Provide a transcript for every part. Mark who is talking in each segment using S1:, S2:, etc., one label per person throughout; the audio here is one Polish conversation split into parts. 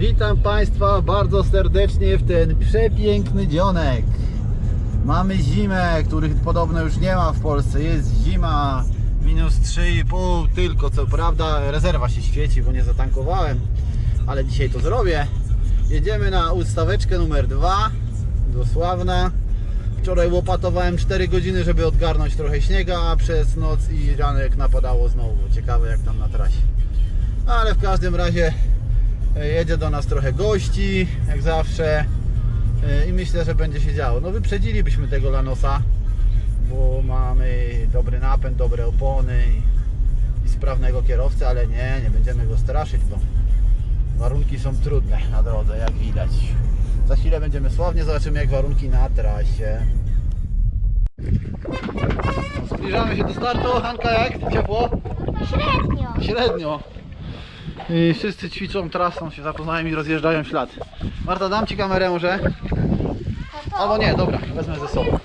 S1: Witam Państwa bardzo serdecznie w ten przepiękny dzionek. Mamy zimę, których podobno już nie ma w Polsce. Jest zima, minus 3,5 tylko. Co prawda rezerwa się świeci, bo nie zatankowałem, ale dzisiaj to zrobię. Jedziemy na ustaweczkę numer 2 do Sławna. Wczoraj łopatowałem 4 godziny, żeby odgarnąć trochę śniega, a przez noc i ranek napadało znowu. Ciekawe jak tam na trasie. Ale w każdym razie jedzie do nas trochę gości, jak zawsze. E, I myślę, że będzie się działo. No wyprzedzilibyśmy tego Lanosa, bo mamy dobry napęd, dobre opony i, i sprawnego kierowcę, ale nie, nie będziemy go straszyć, bo warunki są trudne na drodze, jak widać. Za chwilę będziemy sławnie, zobaczymy jak warunki na trasie. Zbliżamy się do startu. Hanka jak? Ciepło?
S2: Średnio.
S1: Średnio. I wszyscy ćwiczą trasą, się zapoznają i rozjeżdżają ślad. Marta, dam Ci kamerę może? Albo nie, dobra, wezmę ze sobą.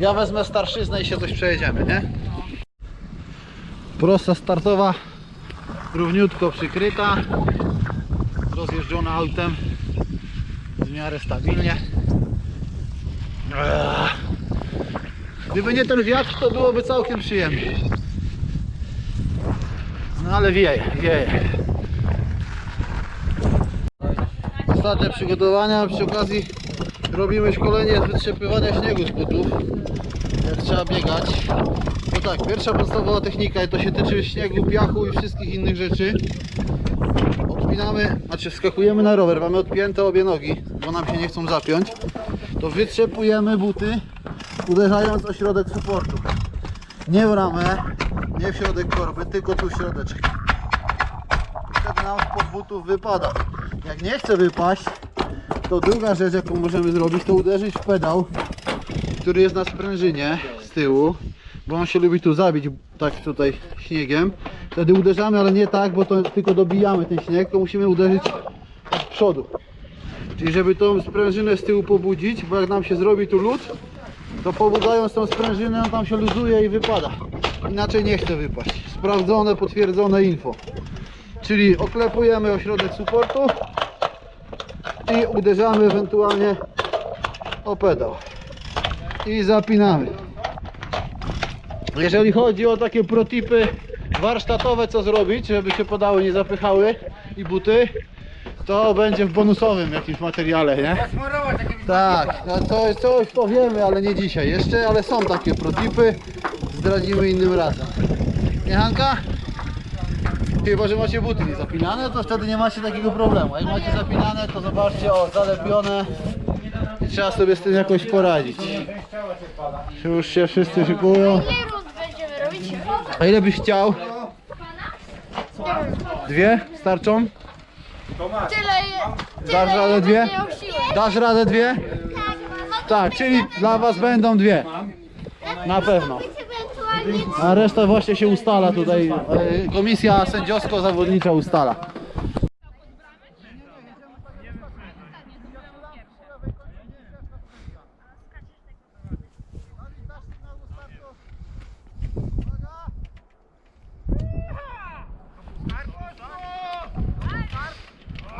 S1: Ja wezmę starszyznę i się coś przejedziemy, nie? Prosta startowa, równiutko przykryta, rozjeżdżona autem w miarę stabilnie. Gdyby nie ten wiatr, to byłoby całkiem przyjemnie. No ale wieje, wieje. Ostatnie przygotowania, przy okazji robimy szkolenie z wytrzepywania śniegu z butów. Jak trzeba biegać. No tak, pierwsza podstawowa technika i to się tyczy śniegu, piachu i wszystkich innych rzeczy. Odpinamy, znaczy skakujemy na rower, mamy odpięte obie nogi, bo nam się nie chcą zapiąć. To wytrzepujemy buty, uderzając o środek suportu. Nie w ramę, nie w środek korby, tylko tu w środeczek. Wtedy nam spod butów wypada. Jak nie chce wypaść, to druga rzecz jaką możemy zrobić to uderzyć w pedał, który jest na sprężynie z tyłu, bo on się lubi tu zabić tak tutaj śniegiem. Wtedy uderzamy, ale nie tak, bo to tylko dobijamy ten śnieg, tylko musimy uderzyć od przodu. Czyli żeby tą sprężynę z tyłu pobudzić, bo jak nam się zrobi tu lód, to pobudzając tą sprężynę, tam się luzuje i wypada. Inaczej nie chce wypaść. Sprawdzone, potwierdzone info. Czyli oklepujemy ośrodek supportu i uderzamy ewentualnie o pedał. I zapinamy. Jeżeli chodzi o takie protipy warsztatowe, co zrobić, żeby się podały, nie zapychały i buty, to będzie w bonusowym jakimś materiale, nie? Tak, no to coś powiemy, ale nie dzisiaj jeszcze, ale są takie protipy, zdradzimy innym razem. Nie Hanka? Chyba, że macie buty nie zapinane, to wtedy nie macie takiego problemu. Jak macie zapinane, to zobaczcie, o, zalepione trzeba sobie z tym jakoś poradzić. Już się wszyscy szykują. A ile byś chciał? Dwie? Starczą?
S2: Tyle je...
S1: Dasz radę dwie? Dasz radę dwie? Tak, czyli dla was będą dwie. Na pewno.
S2: Ewentualnie
S1: A reszta właśnie się ustala tutaj. e, Komisja sędziowsko-zawodnicza ustala.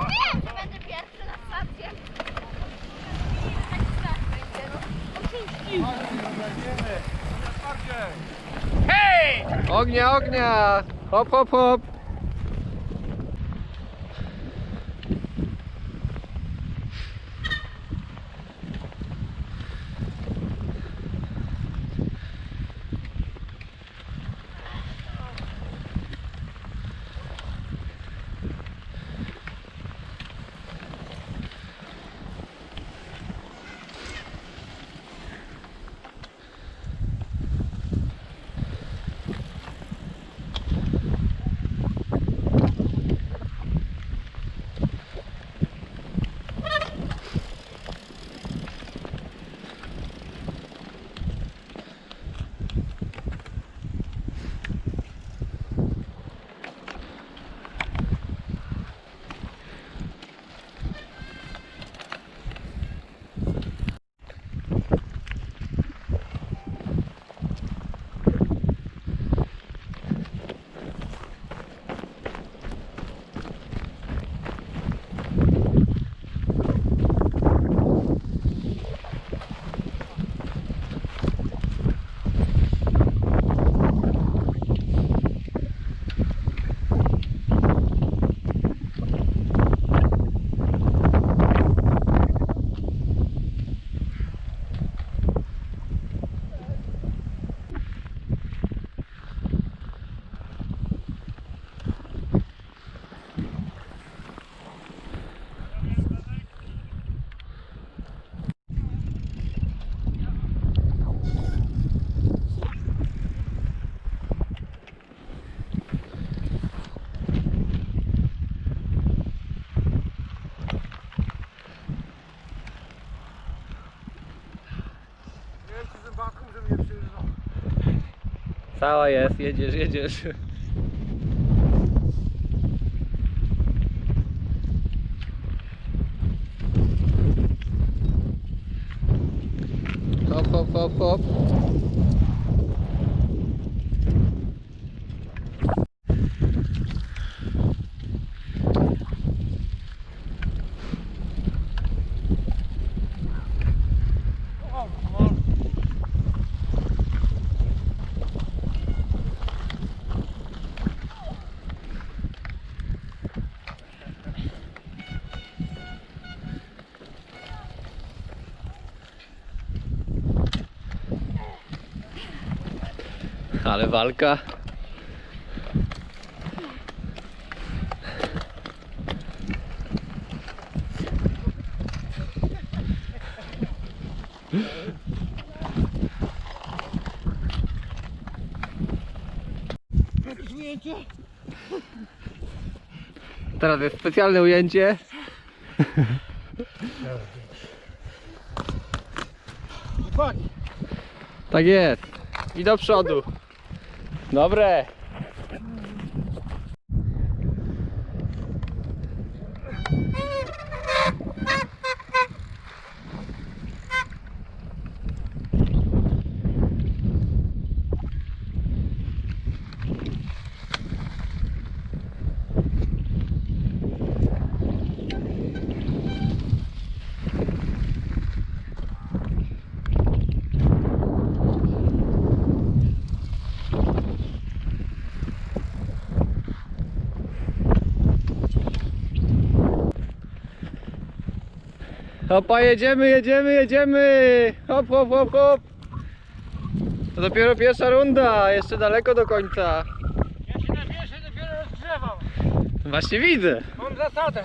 S2: wiem, że będę pierwszy na stację. Tak strach będzie, no.
S3: Ognia, ognia! Hop, hop, hop! Cała jest, jedziesz, jedziesz. Hop, hop, hop, hop. Ale walka. Teraz jest specjalne ujęcie. Tak jest. I do przodu. Dobre. Hopa, jedziemy, jedziemy, jedziemy! Hop, hop, hop, hop! To dopiero pierwsza runda, jeszcze daleko do końca.
S4: Ja się na pierwszej dopiero rozgrzewam.
S3: Właśnie widzę.
S4: Mam zasadę.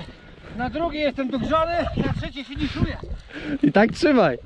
S4: Na drugiej jestem dogrzany, na trzeciej finiszuję.
S3: I tak trzymaj.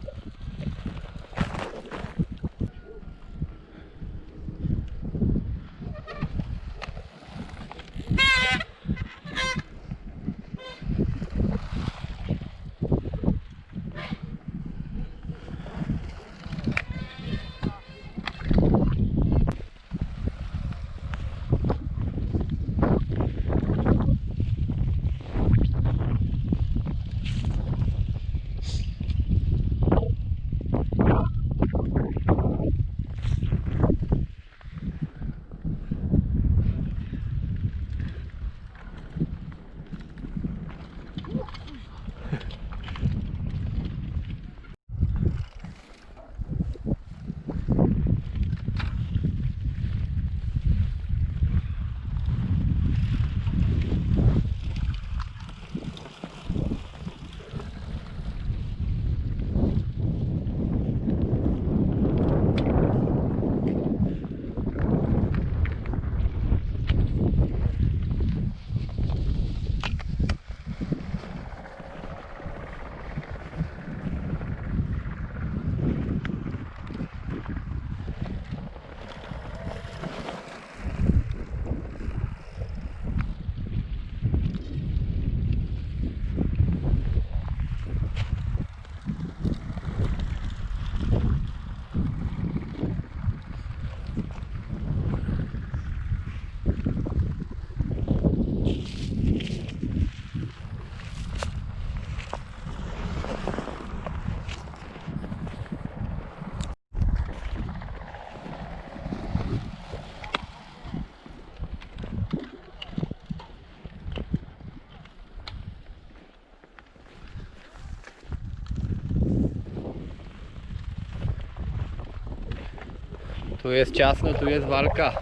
S3: Tu jest ciasno, tu jest walka.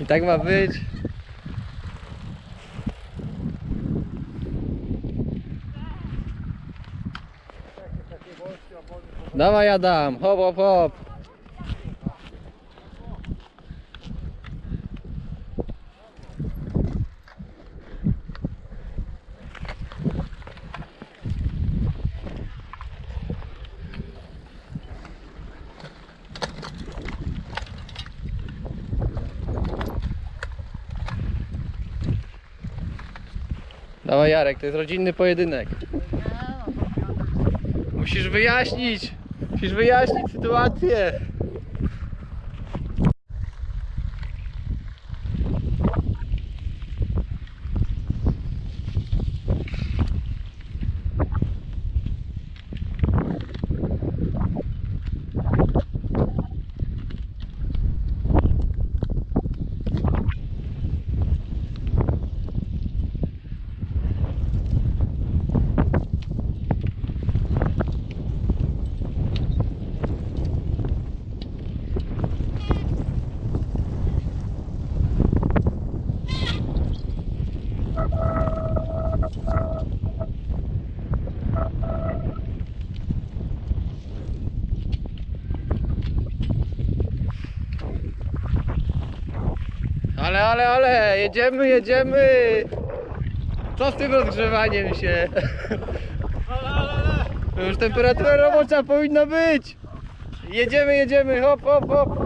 S3: I tak ma być. Dawaj Adam, hop hop hop. Dawaj Jarek, to jest rodzinny pojedynek. Musisz wyjaśnić. Musisz wyjaśnić sytuację. Ale, ale, ale, jedziemy, jedziemy. Co z tym rozgrzewaniem się? To już temperatura robocza powinna być. Jedziemy, jedziemy, hop, hop, hop.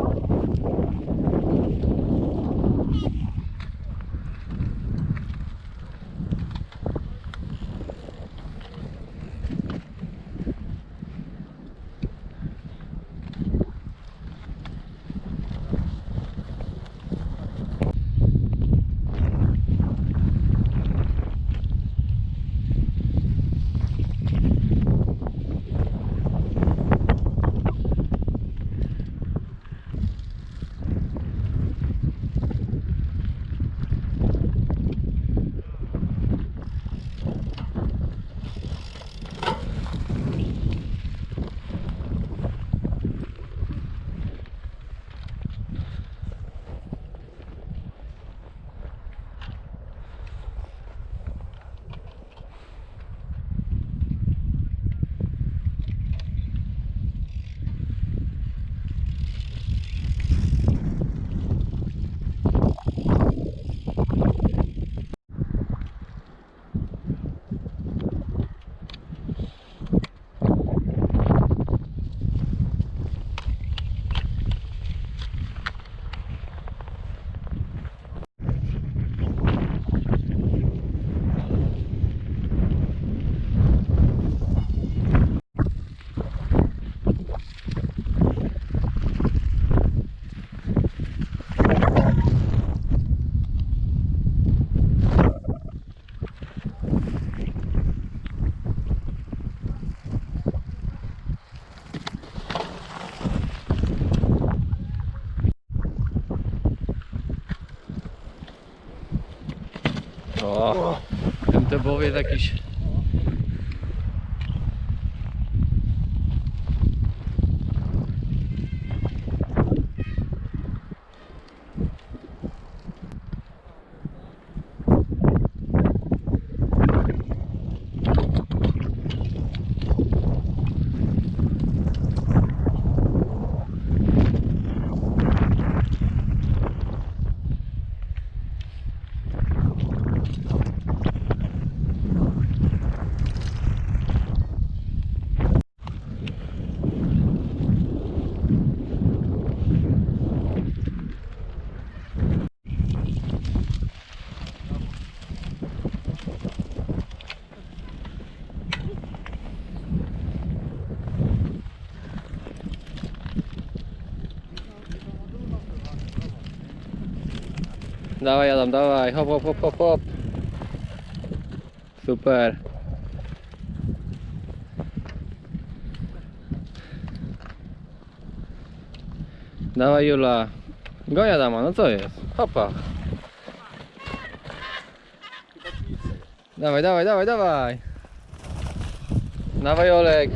S3: O, ten tebowiec jakiś. Dawaj Adam, dawaj, hop, hop, hop, hop, hop. Super. Dawaj Jula. Goń Adama, no co jest? Hopa. Dawaj, dawaj, dawaj, dawaj. Dawaj Olek.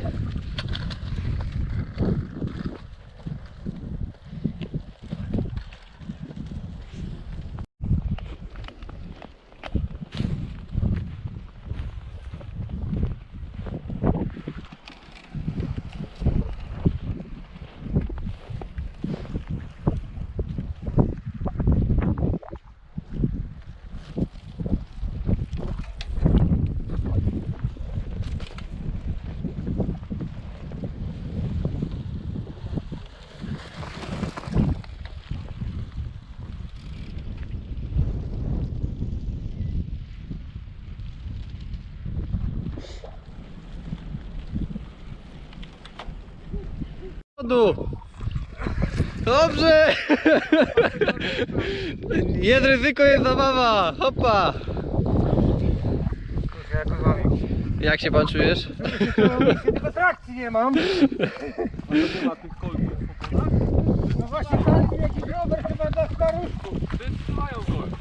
S3: Przodu. Dobrze. Jest ryzyko, jest zabawa. Hopa.
S4: Jak wami.
S3: Jak się pan czujesz?
S4: Tylko trakcji nie mam. No właśnie, tam jakiś rower chyba dla staruszków.
S5: A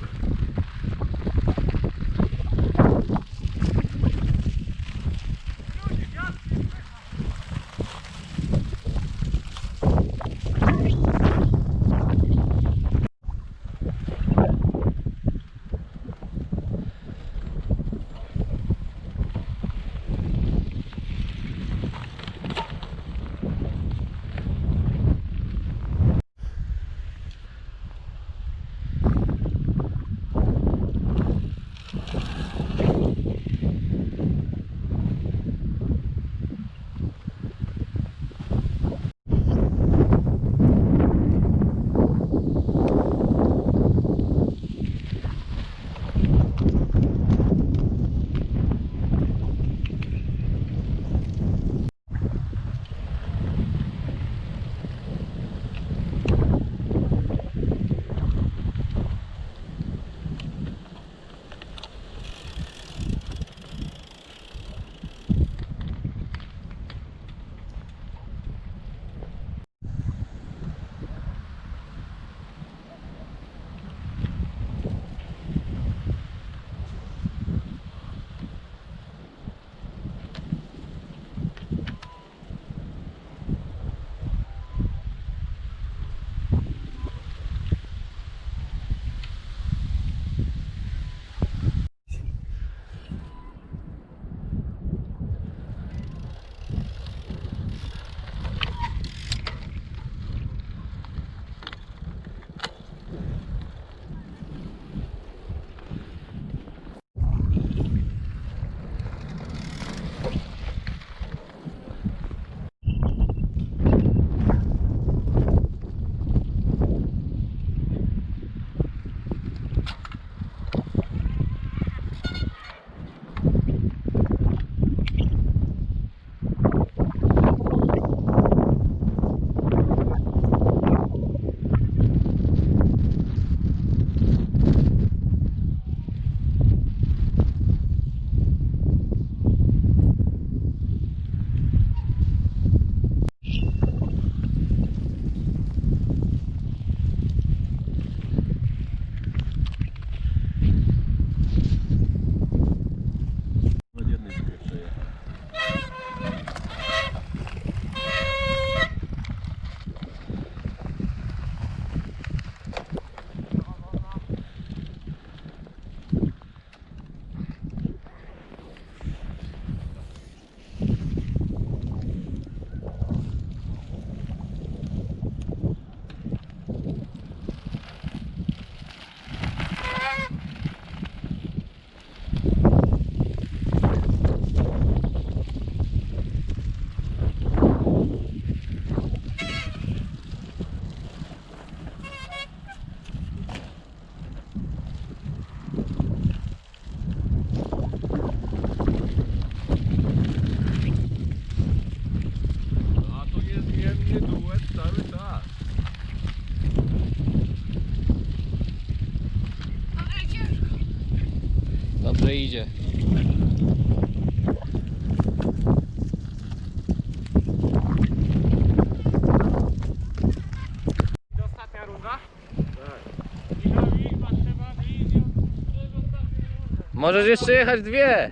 S3: Możesz jeszcze jechać dwie.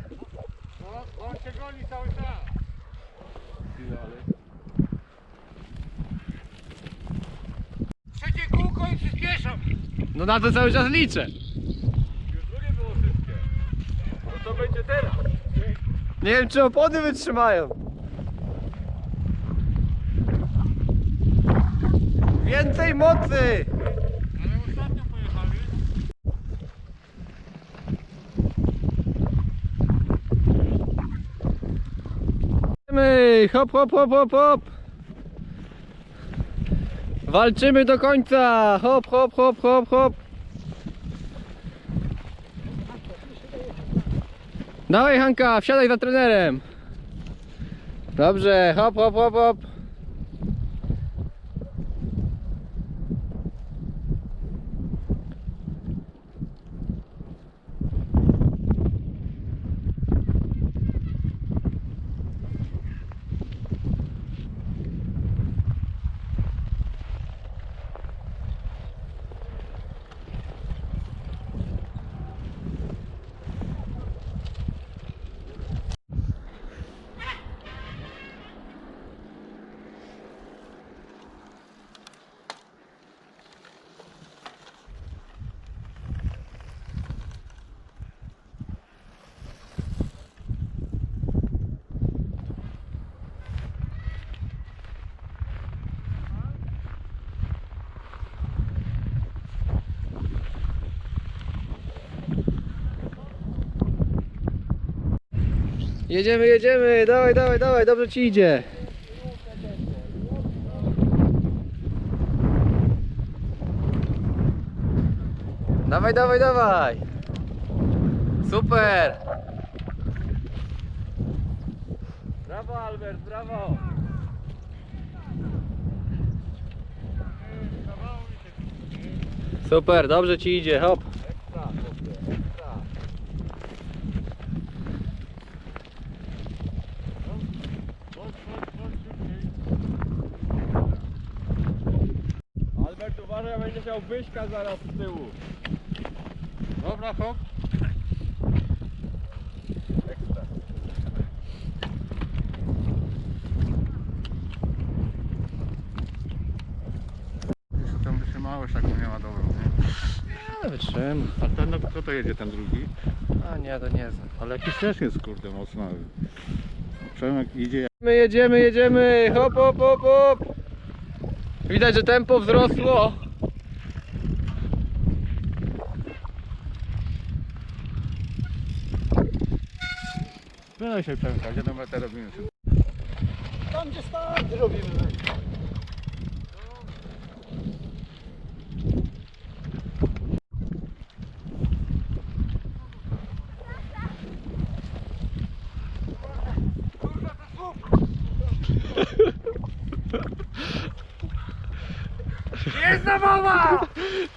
S4: Bo on się goni cały czas. Trzecie kółko i przyspieszam.
S3: No na to cały czas liczę.
S5: Już drugie było szybkie. No to będzie teraz.
S3: Nie wiem czy opony wytrzymają. Więcej mocy!
S4: Ale ostatnio pojechali.
S3: My, hop, hop, hop, hop, hop. Walczymy do końca. Hop, hop, hop, hop, hop. Dawaj Hanka, wsiadaj za trenerem. Dobrze, hop, hop, hop, hop. Jedziemy, jedziemy, dawaj, dawaj, dawaj, dobrze ci idzie. Dawaj, dawaj, dawaj. Super.
S5: Brawo Albert, brawo!
S3: Super, dobrze ci idzie, hop.
S5: Uważaj, będzie miał wyśka zaraz z tyłu. Dobra, hop. Ekstra. Jeszcze tam wytrzymałość taką miała dobrą, nie?
S3: Wytrzym.
S5: A ten, no, kto to jedzie, ten drugi?
S3: A nie, to nie znam.
S5: Ale jakiś też jest, kurde, mocno. Przemek idzie
S3: My jedziemy, jedziemy, hop, hop, hop, hop. Widać, że tempo wzrosło.
S5: Spinaj się gdzie tą metę robimy?
S4: Tam gdzie starty robimy.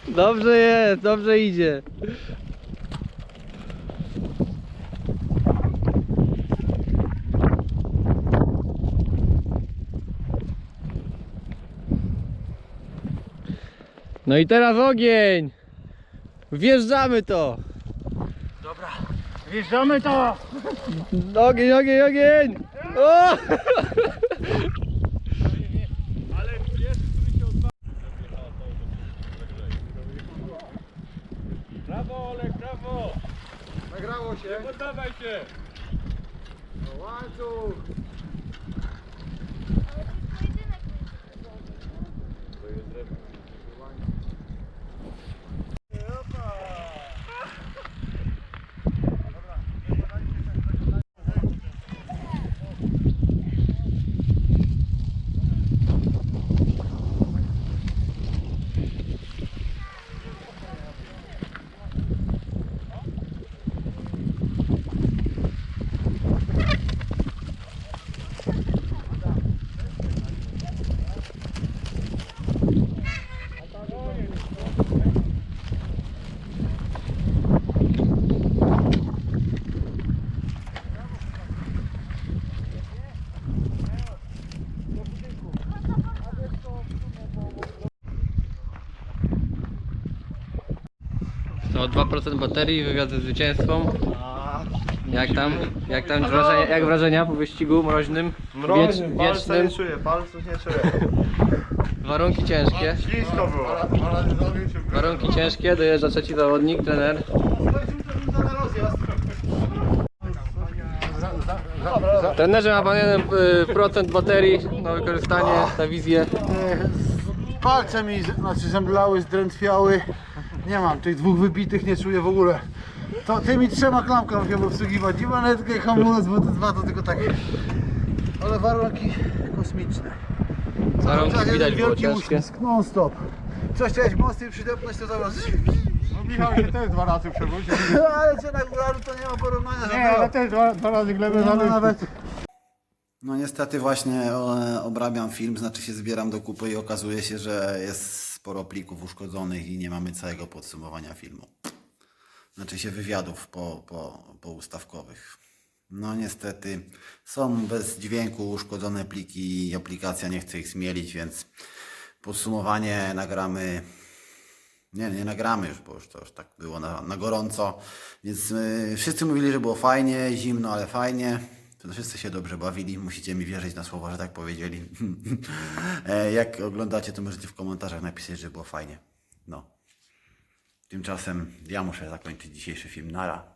S3: Dobrze jest, dobrze idzie. No i teraz ogień! Wjeżdżamy to!
S5: Wjeżdżamy to!
S3: Ogień, ogień, ogień! O!
S5: Brawo Olek, brawo!
S4: Nagrało się.
S5: Nie poddawaj się!
S4: Łańcuch.
S3: To 2% baterii, wywiad ze zwycięstwą. Jak tam? Jak tam wrażenia, jak wrażenia po wyścigu mroźnym? Wiecz, wiecznym?
S4: czuję, palców nie czuję.
S3: Warunki ciężkie.
S5: Ślisko było.
S3: Warunki ciężkie, dojeżdża trzeci zawodnik, trener. Trenerze ma pan 1% baterii na wykorzystanie, na wizję.
S4: Palce mi znaczy zemdlały, zdrętwiały. Nie mam, tych dwóch wybitych nie czuję w ogóle. To tymi trzema klamkami chyba obsługiwać. Nie manetkę, hamulec, bo te dwa to tylko takie. Ale warunki kosmiczne.
S3: Warunki widać
S4: jeden
S3: było
S4: wielki
S3: ciężkie.
S4: uścisk, non stop. Coś chciałeś mocniej przydepnąć, to zaraz.
S5: No Michał się też dwa razy przewrócił.
S4: Ale cię na górę to nie ma porównania.
S5: Nie, ale też dwa, dwa razy glebę
S4: Nie ma
S5: zabił.
S4: nawet.
S1: No niestety właśnie e, obrabiam film, znaczy się zbieram do kupy i okazuje się, że jest sporo plików uszkodzonych i nie mamy całego podsumowania filmu. Znaczy się wywiadów po, po, po ustawkowych. No niestety są bez dźwięku uszkodzone pliki i aplikacja nie chce ich zmielić, więc podsumowanie nagramy nie, nie nagramy już, bo już to już tak było na, na gorąco. Więc y, wszyscy mówili, że było fajnie, zimno, ale fajnie. Wszyscy się dobrze bawili, musicie mi wierzyć na słowa, że tak powiedzieli. E, Jak oglądacie, to możecie w komentarzach napisać, że było fajnie. No. Tymczasem ja muszę zakończyć dzisiejszy film. Nara.